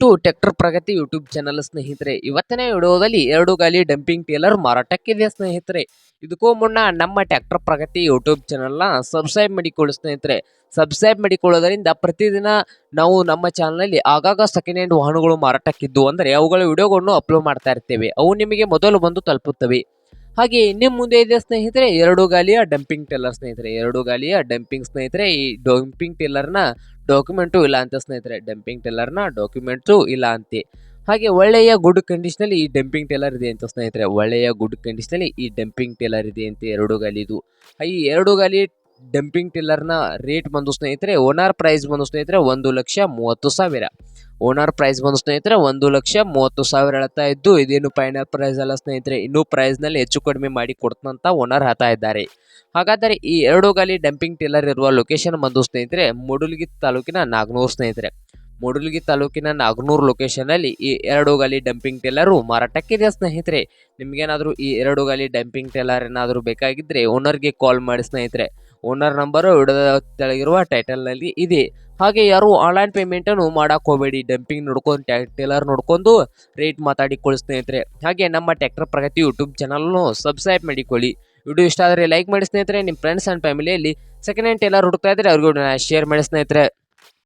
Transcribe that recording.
To tractor Pragati YouTube channel ಸ್ನೇಹಿತರೆ, ಇವತ್ತಿನ ವಿಡಿಯೋದಲ್ಲಿ ಎರಡು ಗಾಲಿ ಡಂಪಿಂಗ್ ಟೇಲರ್ ಮಾರಾಟಕ್ಕಿದೆ ಸ್ನೇಹಿತರೆ. ಇದಕ್ಕೂ ಮುನ್ನ ನಮ್ಮ ಟ್ರ್ಯಾಕ್ಟರ್ ಪ್ರಗತಿ ಯೂಟ್ಯೂಬ್ ಚಾನಲ್ನ ಸಬ್ಸ್ಕ್ರೈಬ್ ಮಾಡಿಕೊಳ್ಳಿ ಸ್ನೇಹಿತರೆ. ಸಬ್ಸ್ಕ್ರೈಬ್ ಮಾಡಿಕೊಳ್ಳೋದರಿಂದ ಪ್ರತಿದಿನ ನಾವು ನಮ್ಮ ಚಾನಲಲ್ಲಿ ಆಗಾಗ ಸೆಕೆಂಡ್ ಹ್ಯಾಂಡ್ ವಾಹನಗಳು ಮಾರಾಟಕ್ಕಿದ್ದು ಅಂದರೆ ಅವುಗಳ ವಿಡಿಯೋಗಳನ್ನು ಅಪ್ಲೋಡ್ ಮಾಡ್ತಾ ಇರ್ತೇವೆ. ಅವು ನಿಮಗೆ ಮೊದಲು ಬಂದು ತಲುಪುತ್ತವೆ. ಹಾಗೆ ನಿಮ್ಮ ಮುಂದೆ ಇದೆ ಸ್ನೇಹಿತರೆ, ಎರಡು ಗಾಲಿಯ ಡಂಪಿಂಗ್ ಟೇಲರ್ ಸ್ನೇಹಿತರೆ. ಎರಡು ಗಾಲಿಯ ಡಂಪಿಂಗ್ ಸ್ನೇಹಿತರೆ, ಈ ಡಂಪಿಂಗ್ ಟೇಲರ್ನ ಡಾಕ್ಯುಮೆಂಟು ಇಲ್ಲ ಅಂತ ಸ್ನೇಹಿತರೆ ಡಂಪಿಂಗ್ ಟೆಲ್ಲರ್ನ ಡಾಕ್ಯುಮೆಂಟ್ಸು ಇಲ್ಲ ಅಂತೆ. ಹಾಗೆ ಒಳ್ಳೆಯ ಗುಡ್ ಕಂಡೀಷನಲ್ಲಿ ಈ ಡಂಪಿಂಗ್ ಟೇಲರ್ ಇದೆ ಅಂತ ಸ್ನೇಹಿತರೆ, ಒಳ್ಳೆಯ ಗುಡ್ ಕಂಡೀಷನಲ್ಲಿ ಈ ಡಂಪಿಂಗ್ ಟೇಲರ್ ಇದೆ ಅಂತ ಎರಡು ಗಾಲಿದು. ಈ ಎರಡು ಗಾಲಿ ಡಂಪಿಂಗ್ ಟೇಲರ್ನ ರೇಟ್ ಬಂದು ಸ್ನೇಹಿತರೆ ಓನರ್ ಪ್ರೈಸ್ ಬಂದು ಸ್ನೇಹಿತರೆ ಒಂದು ಲಕ್ಷ ಮೂವತ್ತು ಸಾವಿರ. ಓನರ್ ಪ್ರೈಸ್ ಬಂದು ಸ್ನೇಹಿತರೆ, ಒಂದು ಲಕ್ಷ ಮೂವತ್ತು ಸಾವಿರ ಹೇಳ್ತಾ ಇದ್ದು, ಇದೇನು ಫೈನಲ್ ಪ್ರೈಸ್ ಅಲ್ಲ ಸ್ನೇಹಿತರೆ, ಇನ್ನೂ ಪ್ರೈಸ್ನಲ್ಲಿ ಹೆಚ್ಚು ಕಡಿಮೆ ಮಾಡಿ ಕೊಡ್ತಂತ ಓನರ್ ಹೇಳ್ತಾ ಇದ್ದಾರೆ. ಹಾಗಾದರೆ ಈ ಎರಡು ಗಾಲಿ ಡಂಪಿಂಗ್ ಟೇಲರ್ ಇರುವ ಲೊಕೇಶನ್ ಬಂದು ಸ್ನೇಹಿತರೆ, ಮುಡುಲ್ಗಿ ತಾಲೂಕಿನ ನಾಗನೂರು ಸ್ನೇಹಿತರೆ. ಮುಡುಲ್ಗಿ ತಾಲೂಕಿನ ನಾಗನೂರು ಲೊಕೇಶನಲ್ಲಿ ಈ ಎರಡು ಗಾಲಿ ಡಂಪಿಂಗ್ ಟೇಲರು ಮಾರಾಟಕ್ಕಿದೆ ಸ್ನೇಹಿತರೆ. ನಿಮಗೇನಾದರೂ ಈ ಎರಡು ಗಾಲಿ ಡಂಪಿಂಗ್ ಟೇಲರ್ ಏನಾದರೂ ಬೇಕಾಗಿದ್ದರೆ ಓನರ್ಗೆ ಕಾಲ್ ಮಾಡಿ ಸ್ನೇಹಿತರೆ. ಓನರ್ ನಂಬರು ವಿಡಿಯೋದ ತೆಳಗಿರುವ ಟೈಟಲ್ನಲ್ಲಿ ಇದೆ. ಹಾಗೆ ಯಾರು ಆನ್ಲೈನ್ ಪೇಮೆಂಟನ್ನು ಮಾಡಕ್ಕೆ ಹೋಗಬೇಡಿ. ಡಂಪಿಂಗ್ ನೋಡ್ಕೊಂಡು ಟೇಲರ್ ನೋಡ್ಕೊಂಡು ರೇಟ್ ಮಾತಾಡಿ ಸ್ನೇಹಿತರೆ. ಹಾಗೆ ನಮ್ಮ ಟ್ರ್ಯಾಕ್ಟರ್ ಪ್ರಗತಿ ಯೂಟ್ಯೂಬ್ ಚಾನಲ್ನು ಸಬ್ಸ್ಕ್ರೈಬ್ ಮಾಡಿಕೊಳ್ಳಿ. ವಿಡಿಯೋ ಇಷ್ಟ ಆದರೆ ಲೈಕ್ ಮಾಡಿ ಸ್ನೇಹಿತರೆ. ನಿಮ್ಮ ಫ್ರೆಂಡ್ಸ್ ಆ್ಯಂಡ್ ಫ್ಯಾಮಿಲಿಯಲ್ಲಿ ಸೆಕೆಂಡ್ ಹ್ಯಾಂಡ್ ಟೇಲರ್ ಹುಡುಕ್ತಾ ಇದ್ದರೆ ಅವ್ರಿಗೂ ಶೇರ್ ಮಾಡಿ ಸ್ನೇಹಿತರೆ.